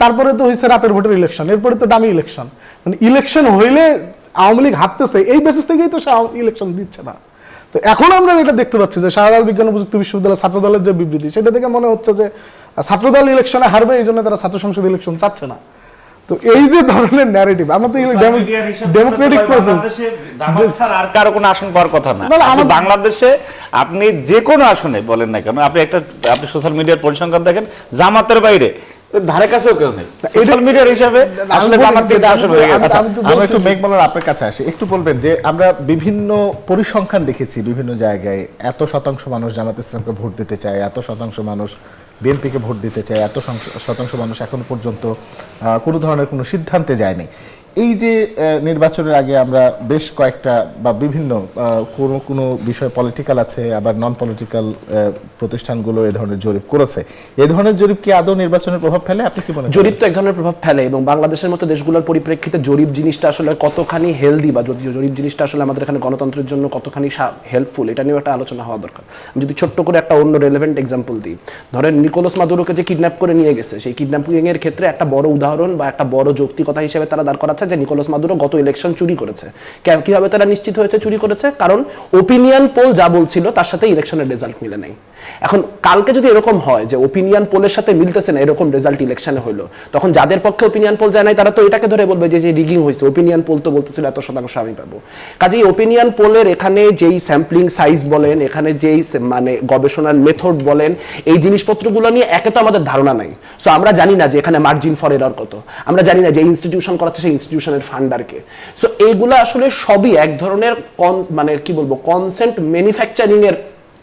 Speaker 2: তারপরে তো হয়েছে রাতের ভোটের ইলেকশন এরপরে তো ডামি ইলেকশন মানে ইলেকশন হইলে আওয়ামী লীগ হারতেছে এই বেসিস থেকেই তো ইলেকশন দিচ্ছে না। তো এখন আমরা যেটা দেখতে পাচ্ছি যে শাহজালাল বিজ্ঞান প্রযুক্তি বিশ্ববিদ্যালয় ছাত্র দলের যে বিবৃতি, সেটা থেকে মনে হচ্ছে যে ছাত্রদল ইলেকশনে হারবে এই জন্য তারা ছাত্র সংসদ ইলেকশন চাচ্ছে না। তো এই যে ধরনের ন্যারেটিভ আমরা তো ডেমোক্রেটিক প্রসেস
Speaker 3: আর কারও কোনো আসন পাওয়ার কথা না।
Speaker 2: আমার-
Speaker 3: বাংলাদেশে আপনি যে কোনো আসনে বলেন না কেন আপনি একটা আপনি সোশ্যাল মিডিয়ার পরিসংখ্যান দেখেন জামাতের বাইরে। ধারে কাছেও কেউ নেই। সোশ্যাল মিডিয়ার হিসাবে আসলে
Speaker 2: বলি
Speaker 3: জামাত
Speaker 2: যে
Speaker 3: কিন্তু আসলে হয়ে গেছে।
Speaker 2: আমি তো
Speaker 4: আমরা একটু মেঘমালার আপনার কাছে আসি। একটু বলবেন যে আমরা বিভিন্ন পরিসংখ্যান দেখেছি বিভিন্ন জায়গায় এত শতাংশ মানুষ জামাত ইসলামকে ভোট দিতে চায় এত শতাংশ মানুষ বিএনপিকে ভোট দিতে চায় এত শতাংশ মানুষ এখন পর্যন্ত আহ, কোনো ধরনের কোনো সিদ্ধান্তে যায়নি। এই যে নির্বাচনের আগে আমরা বেশ কয়েকটা বা বিভিন্ন কোনো কোনো বিষয় পলিটিক্যাল আছে, আবার নন পলিটিক্যাল প্রতিষ্ঠানগুলো এ ধরনের জরিপ করেছে। এ ধরনের জরিপ কি আদৌ নির্বাচনের প্রভাব ফেলে? আপনি কি মনে
Speaker 1: জরিপ তো এক ধরনের প্রভাব ফেলে এবং বাংলাদেশের মতো দেশগুলোর পরিপ্রেক্ষিতে জরিপ জিনিসটা আসলে কতখানি হেলদি বা জরিপ জিনিসটা আসলে আমাদের এখানে গণতন্ত্রের জন্য কতখানি হেল্পফুল এটা নিয়েও একটা আলোচনা হওয়া দরকার। আমি যদি ছোট্ট করে একটা অন্য রেলেভেন্ট এক্সাম্পল দিই। ধরেন নিকোলস মাদুরোকে যে কিডন্যাপ করে নিয়ে গেছে, সেই কিডন্যাপিং এর ক্ষেত্রে একটা বড় উদাহরণ বা একটা বড় যৌক্তিকতা হিসেবে তারা দাঁড় করাচ্ছে যে নিকোলাস মাদুরো গত ইলেকশন চুরি করেছে। কীভাবে তারা নিশ্চিত হয়েছে চুরি করেছে? কারণ ওপিনিয়ন পোল যা বলছিল, তার সাথে ইলেকশনের রেজাল্ট মিলে নাই। এখন, কালকে যদি এরকম হয় যে ওপিনিয়ন পোলের সাথে মিলতেছে না, এরকম রেজাল্ট ইলেকশনে হলো তখন যাদের পক্ষে ওপিনিয়ন পোল যায় নাই, তারা তো এটাকে ধরে বলবে যে রিগিং হয়েছে ওপিনিয়ন পোল তো বলতেছিল, এত শতাংশ আমি পাবো। কাজেই ওপিনিয়ন পোলের এখানে যেই স্যাম্পলিং সাইজ বলেন, এখানে যেই মানে গবেষণার মেথড বলেন, এই জিনিসপত্রগুলো নিয়ে একে তো আমাদের ধারণা নাই। সো আমরা জানি না যে এখানে মার্জিন ফর এরর কত। আমরা জানি না যে ইনস্টিটিউশন করাচ্ছে সেই ইনস্টিটিউশনের ফান্ডারকে। সো এইগুলো আসলে সবই এক ধরনের মানে কি বলব কনসেন্ট ম্যানুফ্যাকচারিং এর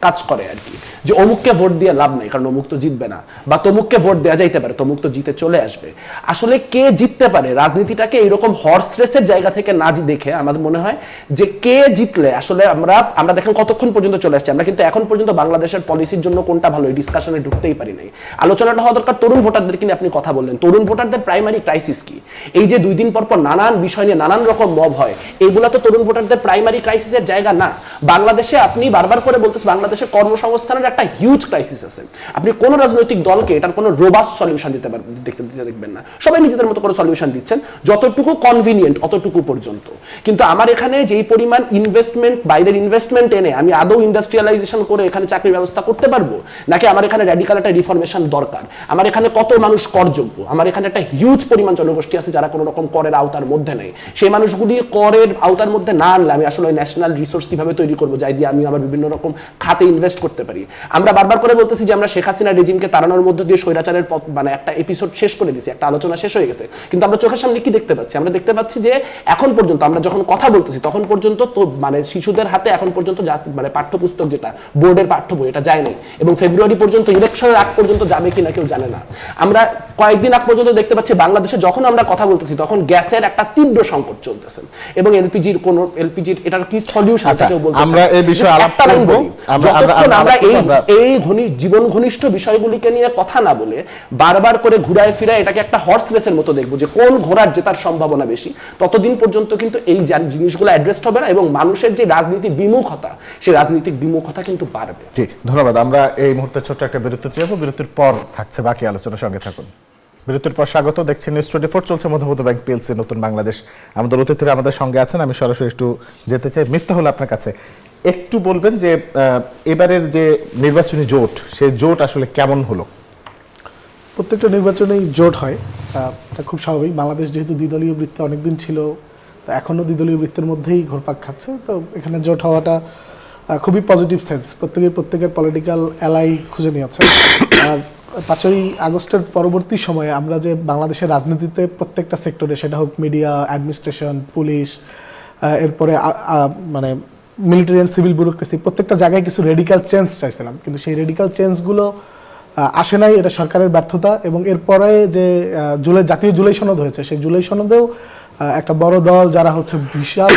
Speaker 1: কাজ করে আর কি। যে অমুককে ভোট দিয়ে লাভ নাই, কারণ অমুক তো জিতবে না। বা তমুককে ভোট দেওয়া যাইতে পারে, তমুক তো জিতে চলে আসবে। আসলে কে জিততে পারে, রাজনীতিটাকে এরকম হর্স রেসের জায়গা থেকে না দেখে আমাদের মনে হয় যে কে জিতলে, আসলে আমরা আমরা দেখেন কতক্ষণ পর্যন্ত চলে আসছি। আমরা কিন্তু এখন পর্যন্ত বাংলাদেশের পলিসির জন্য কোনটা ভালো, এই ডিসকাশনে ঢুকতেই পারি নাই। আলোচনাটা হওয়া দরকার তরুণ ভোটারদের নিয়ে আপনি কথা বললেন? তরুণ ভোটারদের প্রাইমারি ক্রাইসিস কি? এই যে দুই দিন পর পর নানান বিষয় নিয়ে নানান রকম মব হয়, এগুলো তো তরুণ ভোটারদের প্রাইমারি ক্রাইসিসের জায়গা না। বাংলাদেশে আপনি বারবার করে বলতেছেন বাংলাদেশে কর্মসংস্থানের একটা হিউজ ক্রাইসিস আছে। আপনি কোন রাজনৈতিক দলকে এটার কোনো রোবাস সলিউশন দিতে পারবেন দেখতে দেখবেন না। সবাই নিজেদের মতো করে সলিউশন দিচ্ছেন, যতটুকু কনভিনিয়েন্ট অতটুকু পর্যন্ত। কিন্তু আমার এখানে যেই পরিমাণ ইনভেস্টমেন্ট বাইরের ইনভেস্টমেন্ট এনে আমি আদৌ ইন্ডাস্ট্রিয়ালাইজেশন করে এখানে চাকরির ব্যবস্থা করতে পারব? নাকি আমার এখানে র্যাডিক্যাল একটা রিফরমেশন দরকার? আমার এখানে কত মানুষ করযোগ্য? আমার এখানে একটা হিউজ পরিমাণ জনগোষ্ঠী আছে যারা কোনো রকম করের আওতার মধ্যে নেই। সেই মানুষগুলি করের আওতার মধ্যে না আনলে আমি আসলে ন্যাশনাল রিসোর্স কীভাবে তৈরি করব, যাই দিয়ে আমি আমার বিভিন্ন রকম খাতে ইনভেস্ট করতে পারি। আমরা বারবার করে বলতেছি যে আমরা শেখ হাসিনা রেজিমকে তাড়ানোর মধ্য দিয়ে স্বৈরাচারের পথ মানে একটা এপিসোড শেষ করে দিছি একটা আলোচনা শেষ হয়ে গেছে। কিন্তু আমরা চোখের সামনে কি দেখতে পাচ্ছি? আমরা দেখতে পাচ্ছি যে এখন পর্যন্ত আমরা যখন কথা বলতেছি তখন পর্যন্ত তো মানে শিশুদের হাতে এখন পর্যন্ত মানে পাঠ্যপুস্তক যেটা বোর্ডের পাঠ্য বই এটা যায় নাই। এবং ফেব্রুয়ারি পর্যন্ত ইলেকশনের আগ পর্যন্ত যাবে কিনা কেউ জানে না। আমরা কয়েকদিন আগ পর্যন্ত দেখতে পাচ্ছি বাংলাদেশে যখন আমরা কথা বলতেছি তখন গ্যাসের একটা তীব্র সংকট চলতেছে। এবং এলপিজির কোন এলপিজির এটার কি সলিউশন
Speaker 4: আচ্ছা,
Speaker 1: কেউ বলতেছে
Speaker 4: আমরা এই বিষয়ে আলাপ করব। আমরা-
Speaker 1: এই এই ঘনি জীবন ঘনিষ্ঠ বিষয়গুলিকে নিয়ে কথা না বলে বারবার করে ঘুরায় ফিরায় এটাকে একটা হর্স রেসের মতো দেখব যে কোন ঘোড়ার জেতার সম্ভাবনা বেশি। ততদিন পর্যন্ত কিন্তু এই জিনিসগুলো অ্যাড্রেস হবে না এবং মানুষের যে রাজনীতি বিমুখতা সেই রাজনৈতিক বিমুখতা কিন্তু বাড়বে।
Speaker 4: জি ধন্যবাদ। আমরা এই মুহূর্তে ছোট্ট একটা বিরতিতে যাব বিরতির পর থাকছে বাকি আলোচনার সঙ্গে থাকুন। বিরতির পর স্বাগত। দেখছেন নিউজ টোয়েন্টি ফোর চলছে মধ্যবর্তী ব্যাংক পিএলসি নতুন বাংলাদেশ। আমাদের অতিথিরা আমাদের সঙ্গে আছেন। আমি সরাসরি একটু যেতে চাই। মিফতাহুল আপনার কাছে একটু বলবেন যে এবারের যে নির্বাচনী জোট, সেই জোট আসলে কেমন হলো?
Speaker 2: প্রত্যেকটা নির্বাচনেই জোট হয়। এটা খুব স্বাভাবিক। বাংলাদেশ যেহেতু দ্বিদলীয় বৃত্তে অনেকদিন ছিল, তো এখনও দ্বিদলীয় বৃত্তের মধ্যেই ঘোরপাক খাচ্ছে। তো এখানে জোট হওয়াটা খুবই পজিটিভ সেন্স প্রত্যেকের প্রত্যেকের পলিটিক্যাল অ্যালাই খুঁজে নিয়েছে। আর পাঁচই আগস্টের পরবর্তী সময়ে আমরা যে বাংলাদেশের রাজনীতিতে প্রত্যেকটা সেক্টরে সেটা হোক মিডিয়া অ্যাডমিনিস্ট্রেশন পুলিশ এরপরে মানে মিলিটারি অ্যান্ড সিভিল ব্যুরোক্রেসি প্রত্যেকটা জায়গায় কিছু রেডিক্যাল চেঞ্জ চাইছিলাম। কিন্তু সেই রেডিক্যাল চেঞ্জগুলো আসে নাই, এটা সরকারের ব্যর্থতা এবং এরপরে যে জুলাই, জাতীয় জুলাই সনদ হয়েছে, সেই জুলাই সনদেও একটা বড় দল যারা হচ্ছে বিশাল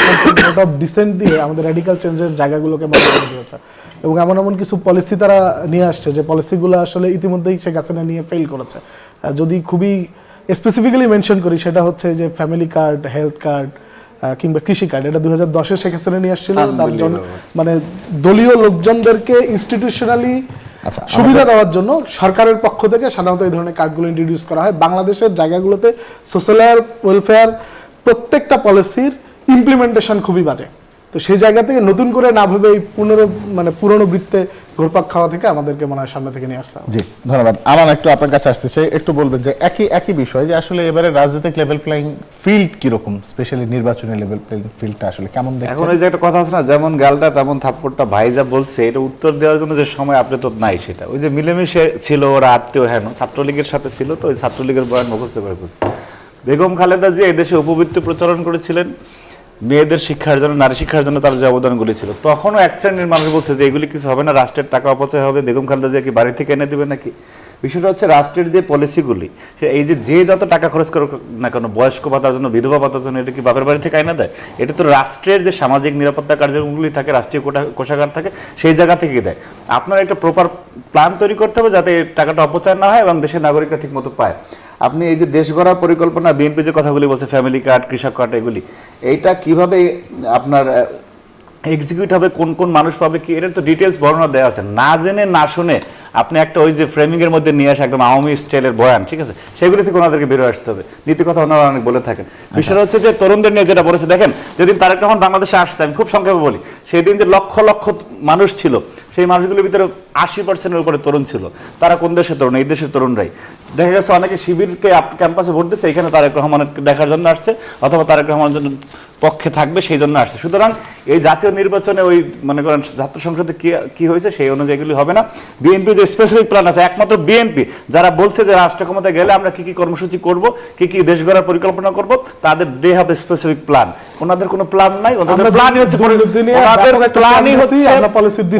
Speaker 2: ডিসেন্ট দিয়ে আমাদের রেডিক্যাল চেঞ্জের জায়গাগুলোকে করে দিয়েছে। এবং এমন এমন কিছু পলিসি তারা নিয়ে আসছে, যে পলিসিগুলো আসলে ইতিমধ্যেই শেখ হাসিনা নিয়ে ফেল করেছে। যদি খুবই স্পেসিফিক্যালি মেনশন করি, সেটা হচ্ছে যে ফ্যামিলি কার্ড হেলথ কার্ড কিংবা কৃষি কার্ড এটা দুই হাজার দশে শেখ হাসিনা নিয়ে আসছিল তার জন্য মানে দলীয় লোকজনদেরকে ইনস্টিটিউশনালি
Speaker 4: আচ্ছা,
Speaker 2: সুবিধা দেওয়ার জন্য সরকারের পক্ষ থেকে সাধারণত এই ধরনের কার্ডগুলো ইন্ট্রোডিউস করা হয়। বাংলাদেশের জায়গাগুলোতে সোশ্যাল ওয়েলফেয়ার প্রত্যেকটা পলিসির ইমপ্লিমেন্টেশন খুবই বাজে। তো সেই জায়গা থেকে নতুন করে না ভেবে এই পুনর মানে পুরনো বৃত্তে ঘুরপাক খাওয়া থেকে আমাদেরকে মনে হয় সামনে থেকে নিয়ে আসতে হবে।
Speaker 4: জি ধন্যবাদ। আমার একটু আপনার কাছে আসতে চাই একটু বলবেন যে একই একই বিষয় যে আসলে এবারে রাজনৈতিক লেভেল প্লেইং ফিল্ড কীরকম? স্পেশালি নির্বাচনী লেভেল প্লেইং ফিল্ডটা আসলে কেমন দেখছেন?
Speaker 3: এখন ওই যে একটা কথা আছে না যেমন গালটা তেমন থাপ্পড়টা ভাই যা বলছে এটা উত্তর দেওয়ার জন্য যে সময় আপনি তো নাই সেটা। ওই যে মিলেমিশে ছিল ওরা আত্মীয় হেন ছাত্রলীগের সাথে ছিল তো ওই ছাত্রলীগের বয়ান মুখস্থ করে বেগম খালেদা যে এদেশে উপবৃত্তি প্রচলন করেছিলেন। মেয়েদের শিক্ষার জন্য, নারী শিক্ষার জন্য তার যে অবদানগুলি ছিল। তখনও এক শ্রেণির মানুষ বলছে যে, এগুলি কিছু হবে না, রাষ্ট্রের টাকা অপচয় হবে, বেগম খালেদা জিয়া কি বাড়ি থেকে এনে দেবে নাকি? বিষয়টা হচ্ছে, রাষ্ট্রের যে পলিসিগুলি এই যে যে যত টাকা খরচ করুক না কেন, বয়স্ক ভাতার জন্য, বিধবা ভাতার জন্য, এটা কি বাপের বাড়ি থেকে আইনা দেয়? এটা তো রাষ্ট্রের যে সামাজিক নিরাপত্তা কার্যক্রমগুলি থাকে, রাষ্ট্রীয় কোটা- কোষাগার থাকে, সেই জায়গা থেকে দেয়। আপনার একটা প্রপার প্ল্যান তৈরি করতে হবে যাতে টাকাটা অপচয় না হয় এবং দেশের নাগরিকরা ঠিক মতো পায়। আপনি এই যে দেশ গড়ার পরিকল্পনা বিএনপি যে কথাগুলি বলছে ফ্যামিলি কার্ড কৃষক কার্ড এগুলি এইটা কীভাবে আপনার এক্সিকিউট হবে কোন কোন মানুষ পাবে কি এটার তো ডিটেলস বর্ণনা দেওয়া আছে। না জেনে না শুনে আপনি একটা ওই যে ফ্রেমিং এর মধ্যে নিয়ে আসে একদম আওয়ামী স্টাইলের বয়ান ঠিক আছে? সেগুলি থেকে ওনাদেরকে বেরোয় আসতে হবে। নীতি কথা ওনারা অনেক বলে থাকেন। বিষয়টা হচ্ছে যে তরুণদের নিয়ে যেটা বলেছে দেখেন যেদিন তারেক রহমান বাংলাদেশে আসছে আমি খুব সংক্ষেপে বলি সেই দিন যে লক্ষ লক্ষ মানুষ ছিল সেই মানুষগুলোর ভিতরে আশি পার্সেন্টের উপরে তরুণ ছিল। তারা কোন দেশের তরুণ? এই দেশের তরুণরাই। দেখা গেছে অনেকে শিবিরকে ক্যাম্পাসে ভোট দিচ্ছে এখানে তারেক রহমানের দেখার জন্য আসছে অথবা তারেক রহমানের জন্য পক্ষে থাকবে সেই জন্য আসছে সুতরাং এই জাতীয় নির্বাচনে ওই মনে করেন ছাত্র সংসদে কি কি হয়েছে সেই অনুযায়ী এগুলি হবে না বিএনপি যে স্পেসিফিক প্ল্যান আছে একমাত্র বিএনপি যারা বলছে যে রাষ্ট্র ক্ষমতায় গেলে আমরা কি কি কর্মসূচি করব কি কি দেশ গড়ার পরিকল্পনা করব তাদের দে হবে স্পেসিফিক প্ল্যান ওনাদের কোনো প্ল্যান নাই ওনাদের প্ল্যানই হচ্ছে ওনাদের প্ল্যানই হচ্ছে।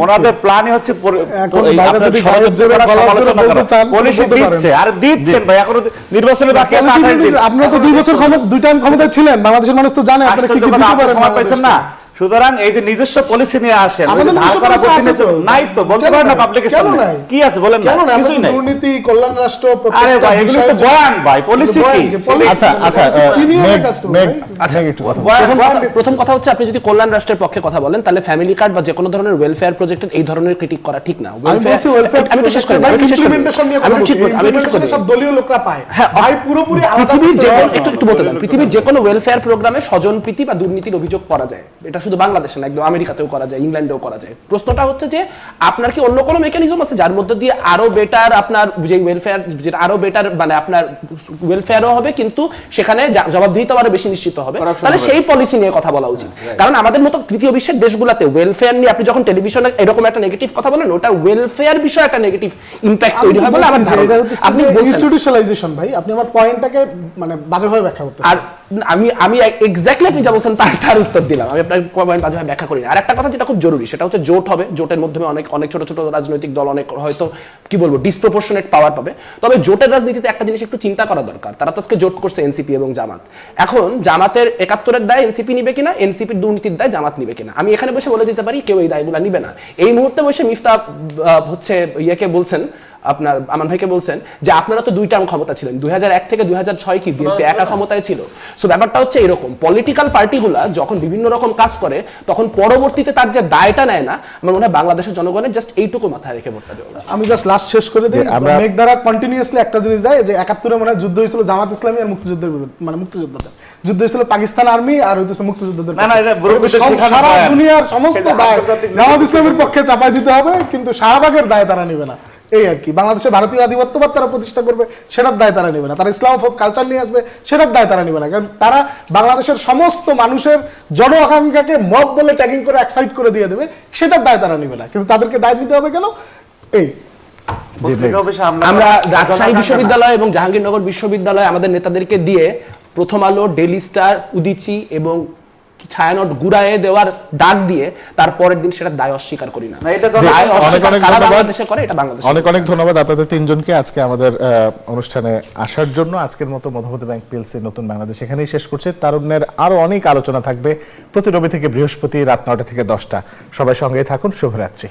Speaker 3: ওনাদের প্ল্যানই হচ্ছে
Speaker 2: পারেন।
Speaker 3: দিচ্ছে আর দিচ্ছেন ভাই এখনও নির্বাচনে বাকি আছে
Speaker 2: আপনারা তো দুই বছর ক্ষমতা দুই টাইম ক্ষমতায় ছিলেন বাংলাদেশের মানুষ তো জানে আপনারা কি কি দিতে পারেন
Speaker 3: না। সুতরাং এই যে নিজস্ব পলিসি নিয়ে আসেন
Speaker 2: তো।
Speaker 3: নিয়ে- নাই তো বলতে পারেন না? পাবলিকের সামনে কি আছে বলেন না কিছুই নাই।
Speaker 2: দুর্নীতি কল্যাণ রাষ্ট্র
Speaker 3: আরে ভাই এগুলো তো বয়ান ভাই পলিসি কি?
Speaker 2: কি?
Speaker 4: আচ্ছা আচ্ছা? আচ্ছা একটু কথা
Speaker 1: প্রথম কথা- হচ্ছে আপনি যদি কল্যাণ রাষ্ট্রের পক্ষে কথা বলেন তাহলে ফ্যামিলি কার্ড বা যে কোনো ধরনের ওয়েলফেয়ার প্রজেক্টের এই ধরনের ক্রিটিক করা ঠিক না।
Speaker 2: আমি
Speaker 1: একটু শেষ করি আমি শেষ করি। আমি ঠিক করি আমি ঠিক করি।
Speaker 2: সব দলীয় লোকরা পায়।
Speaker 1: হ্যাঁ,
Speaker 2: ভাই পুরোপুরি আলাদা
Speaker 1: পৃথিবীর যে কোনো- একটু একটু বলতে পারেন পৃথিবীর যে কোনো ওয়েলফেয়ার প্রোগ্রামে স্বজন প্রীতি বা দুর্নীতির অভিযোগ করা যায়। এটা শুধু বাংলাদেশে না একদম আমেরিকাতেও করা যায় ইংল্যান্ডেও করা যায়। প্রশ্নটা হচ্ছে যে আপনার কি অন্য কোনো মেকানিজম আছে যার মধ্যে দিয়ে আরও বেটার আপনার যে ওয়েলফেয়ার যেটা আরও বেটার মানে আপনার ওয়েলফেয়ারও হবে কিন্তু সেখানে জবাবদিহিতা আরও বেশি নিশ্চিত হবে? তাহলে সেই পলিসি নিয়ে কথা বলা উচিত। কারণ আমাদের মতো তৃতীয় বিশ্বের দেশগুলোতে ওয়েলফেয়ার নিয়ে আপনি যখন টেলিভিশনে এরকম একটা নেগেটিভ কথা বলেন ওটা ওয়েলফেয়ার বিষয়ে একটা নেগেটিভ ইম্প্যাক্ট তৈরি হয় বলে আমার ধারণা। আপনি
Speaker 2: institutionalization ভাই আপনি আমার পয়েন্টটাকে মানে বাজেভাবে ব্যাখ্যা করতে
Speaker 1: আর আমি আমি এক্স্যাক্টলি আপনি যা বলছেন তার তার উত্তর দিলাম। আমি আপনার পয়েন্ট বাজেভাবে ব্যাখ্যা করি না। আর একটা কথা যেটা খুব জরুরি, সেটা হচ্ছে জোট হবে। জোটের মাধ্যমে অনেক অনেক ছোট ছোট রাজনৈতিক দল, অনেক হয়তো, কি বলব ডিসপ্রপোর্শনেট পাওয়ার পাবে। তবে জোটের রাজনীতিতে একটা জিনিস একটু চিন্তা করা দরকার। তারা তো আজকে জোট করছে এনসিপি এবং জামাত। এখন জামাতের একাত্তরের দায় এনসিপি নিবে কিনা এনসিপির দুর্নীতির দায় জামাত নিবে কিনা? আমি এখানে বসে বলে দিতে পারি, কেউ এই দায়গুলো নিবে না। এই মুহূর্তে বসে মিফতা হচ্ছে, ইয়েকে বলছেন আপনার আমান ভাইকে বলছেন যে আপনারা তো দুই টার্ম ক্ষমতা ছিলেন দুই থেকে দুই কি বিএনপি একা ক্ষমতায় ছিল? সো ব্যাপারটা হচ্ছে এরকম পলিটিক্যাল পার্টিগুলা যখন বিভিন্ন রকম কাজ করে তখন পরবর্তীতে তার যে দায়টা নেয় না আমার মনে হয় বাংলাদেশের জনগণের জাস্ট এইটুকু মাথায় রেখে ভোটটা দেওয়া
Speaker 2: আমি জাস্ট লাস্ট শেষ করে দিই
Speaker 4: আমরা-
Speaker 2: মেঘ দ্বারা কন্টিনিউয়াসলি একটা জিনিস দেয় যে একাত্তরে মানে যুদ্ধ হয়েছিল জামাত ইসলামী আর মুক্তিযুদ্ধের বিরুদ্ধে মানে মুক্তিযোদ্ধাদের। যুদ্ধ হয়েছিল পাকিস্তান আর্মি আর হইতেছে মুক্তিযোদ্ধাদের
Speaker 3: না, না, এটা
Speaker 2: সারা দুনিয়ার সমস্ত দায় জামাত ইসলামের পক্ষে চাপাই দিতে হবে কিন্তু শাহবাগের দায় তারা নেবে না। এই আর কি বাংলাদেশে ভারতীয় আধিপত্যবাদ তারা প্রতিষ্ঠা করবে সেটার দায় তারা নেবে না। তারা ইসলামোফোব কালচার নিয়ে আসবে সেটার দায় তারা নেবে না। কারণ তারা বাংলাদেশের সমস্ত মানুষের জন আকাঙ্ক্ষাকে মব বলে ট্যাগিং করে এক্সাইট করে দিয়ে দেবে সেটার দায় তারা নেবে না। কিন্তু তাদেরকে দায় নিতে হবে কেন? এই।
Speaker 1: আমরা রাজশাহী বিশ্ববিদ্যালয় এবং জাহাঙ্গীরনগর বিশ্ববিদ্যালয় আমাদের নেতাদেরকে দিয়ে প্রথম আলো ডেলি স্টার উদিচি এবং ছায়ানট গুড়ায়ে দেওয়ার ডাক দিয়ে তারপরের দিন সেটা দায় অস্বীকার করি না।
Speaker 4: অনেক অনেক ধন্যবাদ।
Speaker 1: বাংলাদেশে করে এটা বাংলাদেশ
Speaker 4: অনেক অনেক ধন্যবাদ আপনাদের তিনজনকে আজকে আমাদের আহ, অনুষ্ঠানে আসার জন্য। আজকের মতো মধুমতি ব্যাংক পিএলসি নতুন বাংলাদেশ এখানেই শেষ করছে। তারুণ্যের আরও অনেক আলোচনা থাকবে প্রতি রবি থেকে বৃহস্পতি রাত নটা থেকে দশটা। সবাই সঙ্গে থাকুন। শুভরাত্রি।